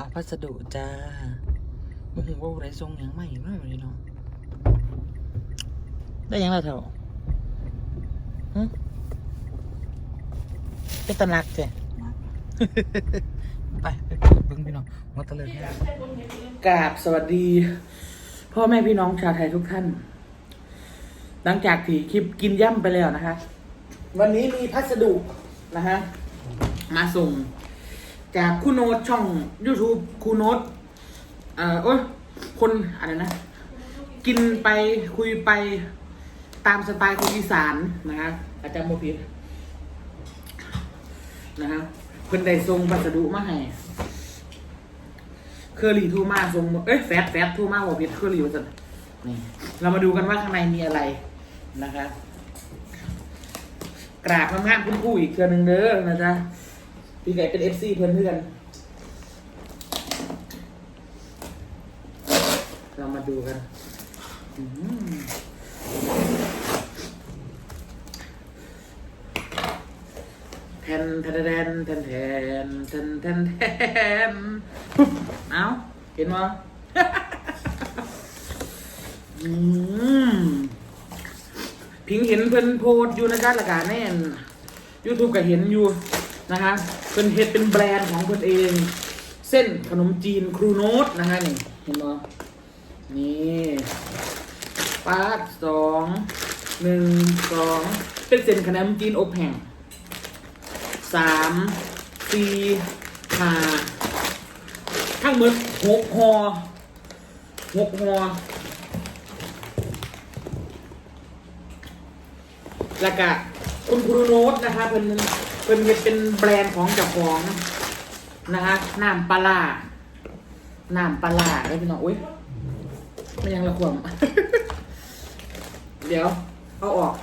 เอาพัสดุจ้าบ่ฮู้ว่าผู้ใดส่งหยังมาอีกเนาะบัดนี้เนาะได้หยังล่ะเฒ่าฮะเป็นตะนักจ้ะไปไปเบิ่งพี่น้องมาตะเลิดกราบสวัสดี พ่อแม่พี่น้องชาวไทยทุกท่าน หลังจากที่คลิปกินย่ำไปแล้วนะคะ วันนี้มีพัสดุนะฮะมาส่ง จากคุณโนตช่อง YouTube คุณโนตเอ่อโอ้ยคนอะไรนะ กินไปคุยไปตามสไตล์คนอีสานนะฮะอาจารย์โมพิษนะฮะเพิ่นได้ส่งพัสดุมาให้เคอรี่โทูมาส่งเอ้ยแฟตแฟตโทูมาบอกผิดเคอรี่ว่าจะนี่เรามาดูกันว่าข้างในมีอะไรนะคะกราบงามๆคุณครู่อีกเทือหนึงเด้อนะจ๊ะ พี่ไก่เป็นเอฟซีเพื่อนเพื่อนเรามาดูกันแทนแทนแทนแทนแทนแทนแทนแทนเอาเห็นมั้อืมพิงเห็นเพิ่อนโพสอยู่นะจ๊ะละกันแน่น YouTube ก็เห็นอยู่นะคะ เพิ่นเฮ็ดเป็นแบรนด์ของเพิ่นเอง เส้นขนมจีนครูโนตนะคะนี่เห็นบ่นี่ปาดสองหนึ่งสองเป็นเส้นขนมจีนอบแห้งสามสี่ห้าทั้งหมดหกหอหกหอแล้วก็คุณครูโน้ตนะคะเพิ่น เพิ่นเฮ็ดเป็นแบรนด์ของเจ้าของนะคะน้ำปลาน้ำปลาได้พี่น้องอุ้ยไม่ยังละควมเดี๋ยว เอาออก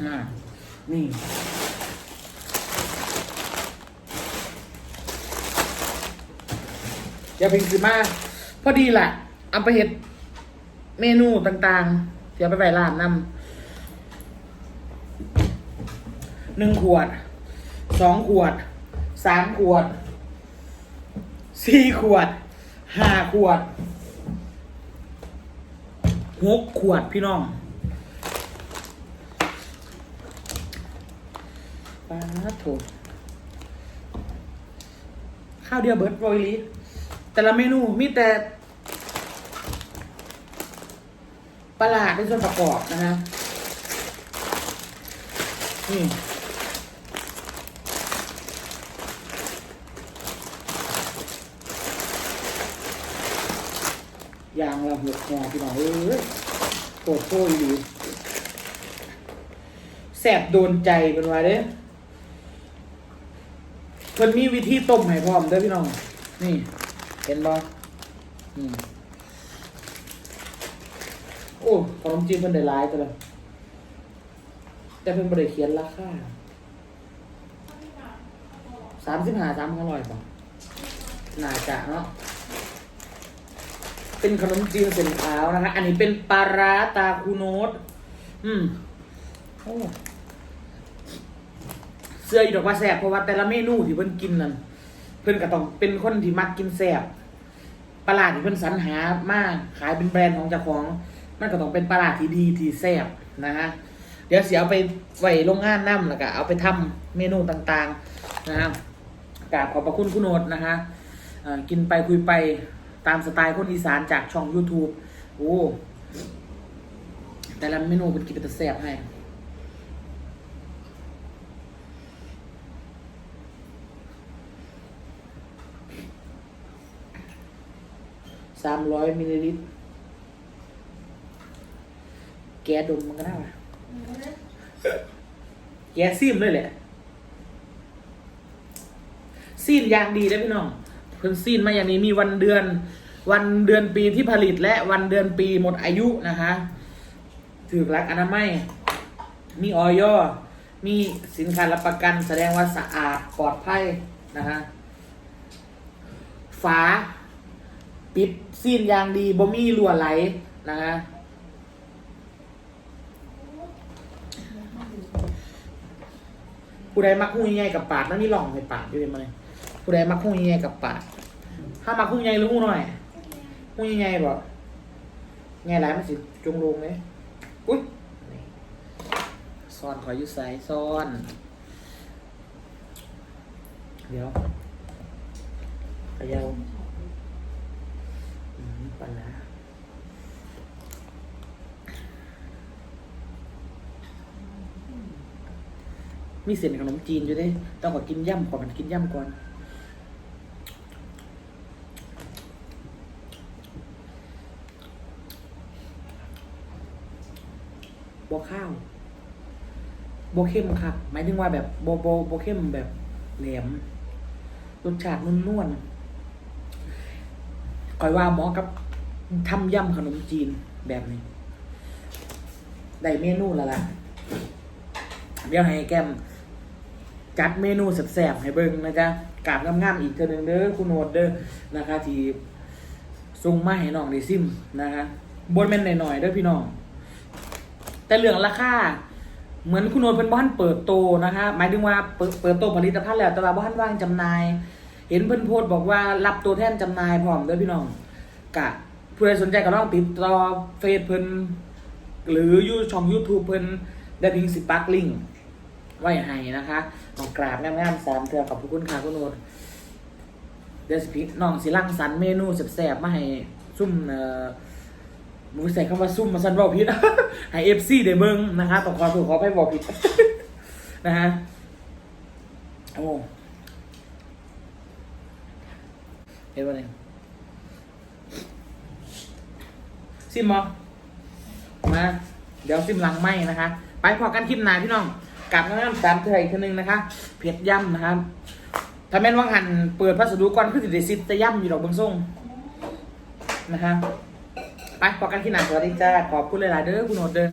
อ่านี่เดี๋ยวพิงสิมาพอดีแหละเอาไปเฮ็ดเมนูต่างๆ เดี๋ยวไปไปร้านนำ หนึ่งขวดสองขวดสามขวดสี่ขวดห้าขวดหกขวดพี่น้องป้าดโถข้าวเดียวเบิร์ดโรยลีแต่ละเมนูมีแต่ปลาร้าเป็นส่วนประกอบนะฮะนี่ ยางเราหกหอพี่น้องเอ้ยโคตรโคตรดีแสบโดนใจเป็นว่าเด้เพิ่นมีวิธีต้มให้พร้อมเด้อพี่น้อง นี่ เห็นบ่โอ้ขนมจีนเพิ่นได้หลายตัวเลยแต่เพิ่นบ่ได้เขียนราคาสามสิบห้าสามพันร้อยป่ะน่าจะเนาะ เป็นขนมจีนเส้นขาวนะคะ อันนี้เป็นปลาร้าตาคูโนตอืมโอ้เสื้ออยู่ดอกว่าแสบเพราะว่าแต่ละเมนูที่เพิ่นกินนั่นเพิ่นก็ต้องเป็นคนที่มักกินแสบปลาร้าที่เพิ่นสรรหามากขายเป็นแบรนด์ของเจ้าของ มันก็ต้องเป็นปลาร้าที่ดีที่แซ่บนะฮะเดี๋ยวเสียเอาไปไว้โรงงานน้ำแล้วก็เอาไปทำเมนูต่างๆ นะฮะกราบขอบพระคุณคุณโนดนะฮะกินไปคุยไป ตามสไตล์คนอีสานจากช่อง YouTube โอ้แต่ละเมนูเป็นกินเป็นตะแซบให้สามร้อยมิลลิลิตร แกดมมันก็ได้ปะแกซิมเลยแหละซีนอย่างดีได้พี่น้อง เพิ่นซีนมาอย่างนี้มีวันเดือน วันเดือนปีที่ผลิตและวันเดือนปีหมดอายุนะคะถือหลักอนามัย มีออยมีสินค้ารับประกันแสดงว่าสะอาดปลอดภัยนะคะฝา ปิดซีนอย่างดีบ่มีรั่วไหลนะฮะผู้ใดมักหูใหญ่ๆกับปากนั่นนี่ลองให้ปากอยู่เลยมาเลย ผู้ใดมักหุ้งใหญ่ๆกับปากถ้ามักหุ้งใหญ่หรือหุ้น้อยหุ้งใหญ่ๆบ่ใหญ่หลายมันสิจงลงเลยอุ้ยซ่อนขออยู่ไสซ่อน เดี๋ยวขยาวอืมปลาร้ามีเส้นขนมจีนอยู่ด้ต้องขอกินย่ำก่อนมันกินย่ำก่อน บข้าวโบเข้มครับหมายถึงว่าแบบโบโบโบเข้มแบบแหลมรสชาตินุ่นๆคอยว่าหมอกับทำย่ำขนมจีนแบบนี้ ได้เมนูแล้วล่ะ เดี๋ยวให้แก้ม จัดเมนูแซ่บๆให้เบิ่งนะจ๊ะกาบงามๆอีกเทือหนึงเด้อคุณโนดเด้อนะคะ ที่ส่งมาให้น้องได้ซิมนะคะบนแม่นหน่อยๆเด้อพี่น้อง แต่เรื่องราคาเหมือนคุณโนนเป็นบ้านเปิดโตนะคะหมายถึงว่าเปิดเปิดโตผลิตภัณฑ์แล้วแต่ว่าบ้านว่างจำหน่าย เห็นเพิ่นโพสต์บอกว่ารับตัวแทนจำหน่ายพร้อมเด้อพี่น้องกะผู้ใดสนใจก็ลองติดต่อเฟซเพิ่นหรือยูช่อง YouTube เพิ่นได้พิงสิปักลิงไว้ให้นะคะน้องกราบงามๆสามเทือขอบคุณค่ะคุณโนนเดี๋ยวสิพี่น้องสิรังสรรเมนูแซ่บๆมาให้ซุ่มเอ่อ มึงใส่คำว่าซุ่มมาซันบอกผิดให้เอฟซีได้เบิ่งนะคะต้องขอถูกขอให้บอกผิดนะฮะโอ้เห็นป่ะเนี่ยซิมมอมาเดี๋ยวซิมหลังไหมนะคะ ไปพอกันคลิปหนาพี่น้องกลับน้ำตามเธออีกทีนึงนะคะ เผ็ดย่ำนะครับถ้าแม่นว่างหันเปิดพัสดุก่อนคือสิเดซิตจะย่ำอยู่ดอกบางส่งนะคะ ไปพอกันที่หนังสวัสดีจ้าขอบคุณหลายๆเด้อคุณโนดเด้อ